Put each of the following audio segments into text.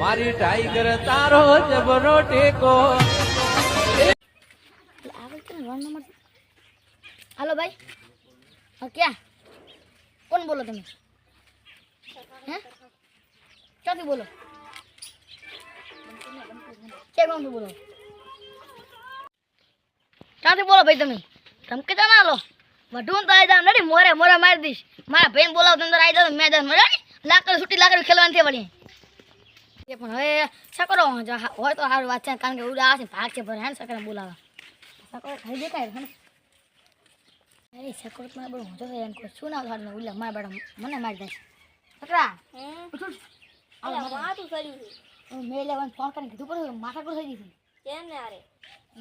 મારી ટાઈગર તારો જબરો ટેકો હાલો ભાઈ. ક્યાં? કોણ બોલો તમે? ક્યાંથી બોલો? ક્યાં બોલો. ક્યાંથી બોલો ભાઈ તમે? ધમકી તો ના લો વધુ તો આવી જાવ નડી, મોરે મોરે મારી દઈશ. મારા ભાઈને બોલાવો અંદર આવી જાવ મેં જાવ મજા લાકડી છૂટી લાકડી ખેલવાની થઈ વળી. એ પણ હવે સકરો હા- હોય તો સારું વાત છે કારણ કે ઉડા છે ભાગ છે ભરે હે ને સકરા બોલાવા. સકરો ખાઈ દેખાય હે ને? અરે સકરો મને બહુ ઊંધો થઈ જાય કોઈ શું ના થાડને ઉલ્લા મારા બાળા મને મારી જાય સકરા. આવો માથા. મેં લેવાનું ફોન કરીને કીધું પડ્યું માથા પર થઈ ગઈ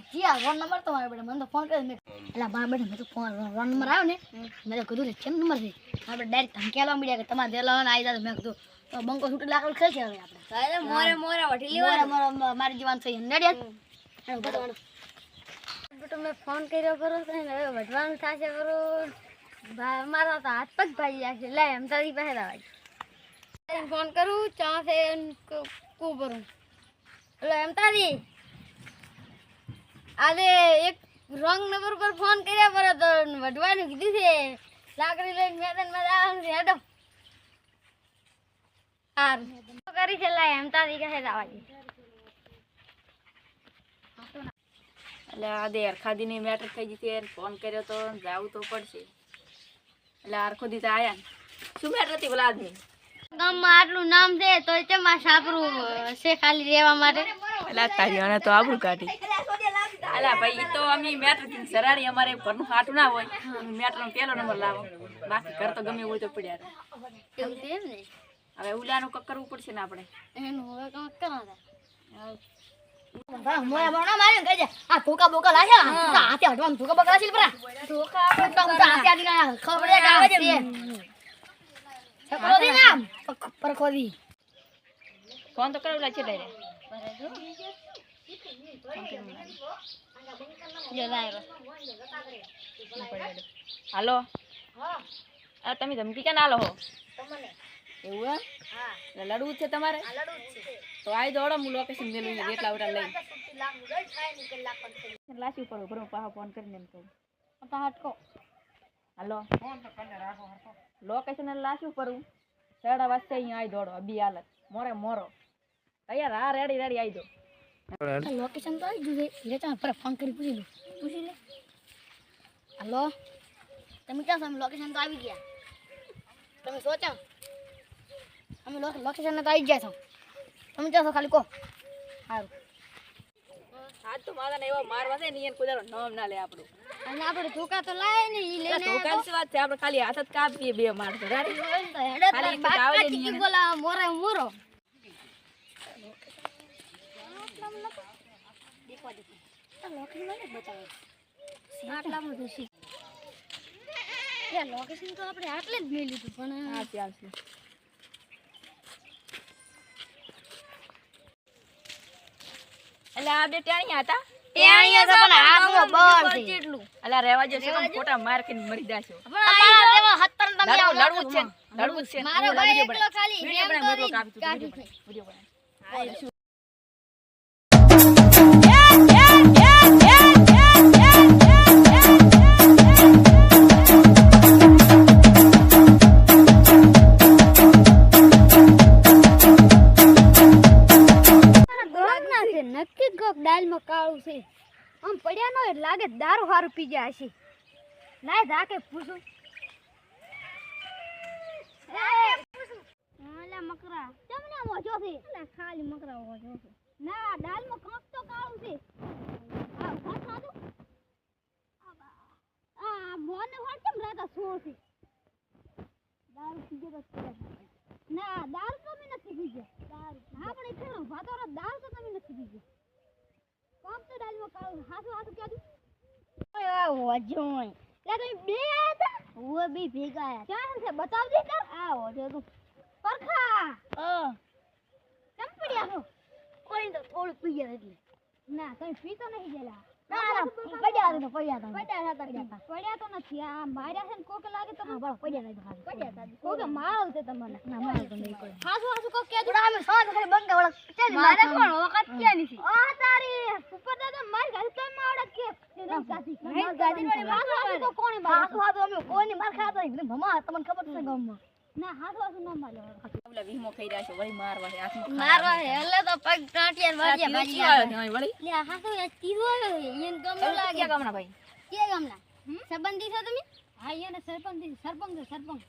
જી આ રોન નંબર તો મારા બેટા મને તો ફોન કર્યો મેં એટલે મારા બેટા મેં તો ફોન રોન નંબર આવ્યો ને. મેં તો કીધું કેમ નંબર છે? આપણે ડાયરેક્ટ ધમકી આવવા મળ્યા કે તમારે દેલા આવી જાય મેં કીધું બંકો છૂટી લાકડું છે હવે આપણે. મોરે મોરે વઢી લેવાનું. મારી જીવાન થઈ નડિયાદ બેટો મેં ફોન કર્યો કરો તો હવે વઢવાનું થશે કરો મારા તો હાથ પગ ભાઈ જશે લે એમ તારી પાસે ભાઈ ફોન કરું ચા છે કુ કરું એટલે એમ તારી. આજે એક રોંગ નંબર પર ફોન કર્યા પર તો વઢવાનું કીધું છે. લાકડી લઈને મેદાનમાં જવાનું છે. હેડો. સારું કરી છે લે એમ તારી કહે લાવાય એટલે આ દે હરખાદીની મેટર થઈ ગઈ હતી ફોન કર્યો તો જાવું તો પડશે. એટલે હરખો દી તો આયા શું મેટર હતી બોલા દે ગામમાં આટલું નામ છે તો ચેમાં સાપરું છે ખાલી રહેવા માટે? એટલે તારી અને તો આબરું કાઢી. અલા ભાઈ ઈ તો અમે મેટર સરારી અમારે ઘરનું હાટું ના હોય. મેટર નો પહેલો નંબર લાવો. બાકી ઘર તો ગમે હોય તો પડ્યા. એવું છે એમ ને? હવે ઉલાનું કક કરવું પડશે ને આપણે? એનું હવે કક હાલો. આ તમે ધમકી ક્યાં ના લો એવું એમ? હા. એટલે લડવું છે તમારે? તો આઈ દોડો હું લોકેશન મેલું એટલા ઉડા લઈ લાસી ઉપર ઉભરો પાછો ફોન કરીને એમ કહું. તો હટકો. હાલો લોકેશન લાસી ઉપર હું સાડા વાજતે અહીંયા આવી દોડો અબી હાલત. મોરે મોરો. તૈયાર હા રેડી રેડી આવી દો. લોકેશન તો આવી છે લે ચાલ પર ફોન કરી પૂછી લો પૂછી લે. હાલો. તમે ક્યાં છો? લોકેશન તો આવી ગયા. તમે સોચો. અમે લોકેશન તો આવી ગયા છો. તમે જશો છો ખાલી કહો સારું આજ તો મારા ને એવા મારવા છે ને એને કોઈ નામ ના લે આપણું. અને આપણે ધોકા તો લાય ને ઈ લઈને ધોકાની શું વાત છે? આપણે ખાલી હાથ જ કાપીએ બે માર તો રાડી? ખાલી મોરે મોરો. આટલામાં તો શીખ. લોકેશન તો આપણે આટલે જ મેળ્યું પણ હા એટલે આ બે ટાણીયા હતા. ટેણીઓ તો પણ હાથમાં બળ છે. કેટલું અલા રહેવા જો છે ખોટા માર ખાઈને મરી જાશો. અમારા જેવા હત્તર તમે લડવું આવો લડવું છે. લડવું છે. મારો ભાઈ એકલો ખાલી વીડિયો કરી તું, કાઢી વીડિયો બનાવી, એટલે લાગે દારૂ હારું પી ગયા છે લાય ધાકે પૂછું. મકરા. તમને મોજો છે? ખાલી મકરા મોજો છે. ના દાલમાં કાંક તો કાળું છે. આ મોને વાત કેમ રાતા સોળ છે? દારૂ પી ગયો ના દારૂ તો મેં નથી પી ગયો દારૂ હા પણ એક જણો ભાતો દારૂ તો તમે નથી પી ગયો તું ના નહીં ગયેલા પડ્યા તો નથી આ માર્યા છે? ને કોકે લાગે તો પડ્યા પડ્યા કોકે મારો છે? તમને ના મારો તો નહીં હાસુ હાસુ કોક કે અમે બંગા મારે કોણ વખત નથી તારી માર ગાડી તો માવડત કે ગાડી ગાડી વાળી તો કોણે માર હાથ હાથ અમે કોઈની માર ખાતો નહીં. ભમા તમને ખબર છે ગામમાં? ના હાથ હાથ ના મારે ઓલા વીમો ખાઈ રહ્યા છે વળી મારવા છે હાથમાં મારવા એટલે તો પગ ટાંટિયા વાળિયા ભાજી ખાવા. વળી? લે હા તીરો એને ગમ લાગે. ગામના ભાઈ? કે ગામના? સંબંધી છો તમે? હા એને સરપંચ સરપંચ છે સરપંચ.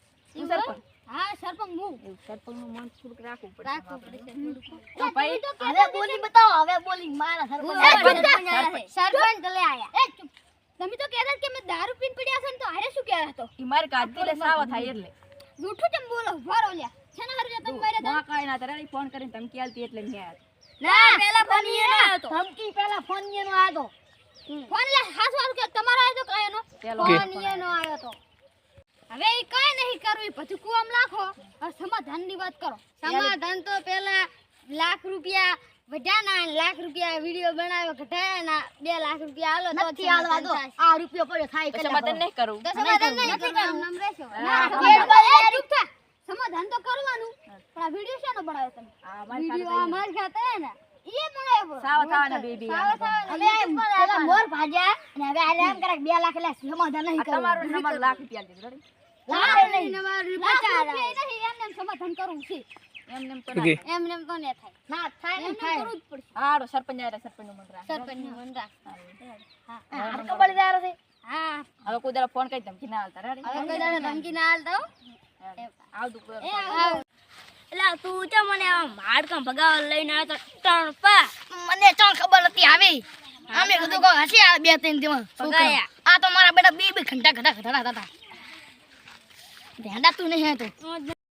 સરપંચ. હા સરપંચ હું. એવું સરપંચનું મન થોડુંક રાખવું પડશે રાખવું આપણે. તો ભાઈ હવે બોલી બતાવો હવે બોલી મારા સરપંચ. સરપંચ લે આયા. એ ચૂપ. તમે તો કહેતા કે મેં દારૂ પીને પડ્યા છે ને તો હારે શું કહેતા હતો? ઈ મારે કાઢી લે સાવા થાય એટલે. જૂઠું કેમ બોલો વારો લ્યા. છે ને તમે મારે ના કાંઈ ના તારે ફોન કરીને ધમકી આલતી એટલે મેં આયા. ના પહેલા ફોન ધમકી પહેલા ફોન લે હાસ વાળું કે તમારો કઈ તો કાયનો ફોન એનો આવ્યો તો હવે એ કઈ નહીં કરવું પછી કુવામ લાખો. સમાધાનની વાત કરો. સમાધાન તો પેલા લાખ રૂપિયા વઢાના અને લાખ રૂપિયા વિડિયો બનાવ્યો ઘટાયાના બે લાખ રૂપિયા આલો તો નથી આલવા દો. આ રૂપિયો પડ્યો થાય તો સમાધાન નહીં તો સમાધાન નહીં કરવાનું. નામ રહેશો. સમાધાન તો કરવાનું. પણ આ વિડિયો શાનો બનાવ્યો તમે? આ વિડિયો આ ખાતે ને? એ બનાવ્યો સાવા થવાના બે બે હવે પેલા મોર ભાજ્યા અને હવે આલે એમ કરે કે લાખ લે સમાધાન નહીં આ તમારું ને લાખ રૂપિયા દીધું રેડી? લાખ નહીં. લાખ રૂપિયા નહીં. એમને સમાધાન કરવું છે. એમને તો એમને તો ને થાય. ના થાય ને થાય. કરવું જ પડશે. હારું, સરપંચ આયા સરપંચનું મન રાખ. સરપંચનું મન હા. હા. ખબર દાર છે. હા. હવે કોઈ દાડો ફોન કરી ધમકી ના આલતા રેડી? હવે કોઈ દાડો ધમકી ના આલતા હો. આવતું એ આવ એલા તું તો મને આમ હાડકમ ભગાવવા લઈને આવ્યો તો ત્રણ પા મને તો ખબર હતી આવી. અમે કીધું કો હસી આ બે ત્રણ દિવસ. આ તો મારા બેટા બે બે ઘંટા ઘંટા ઘંટા હતા. ધ્યાન તું નહીં હતો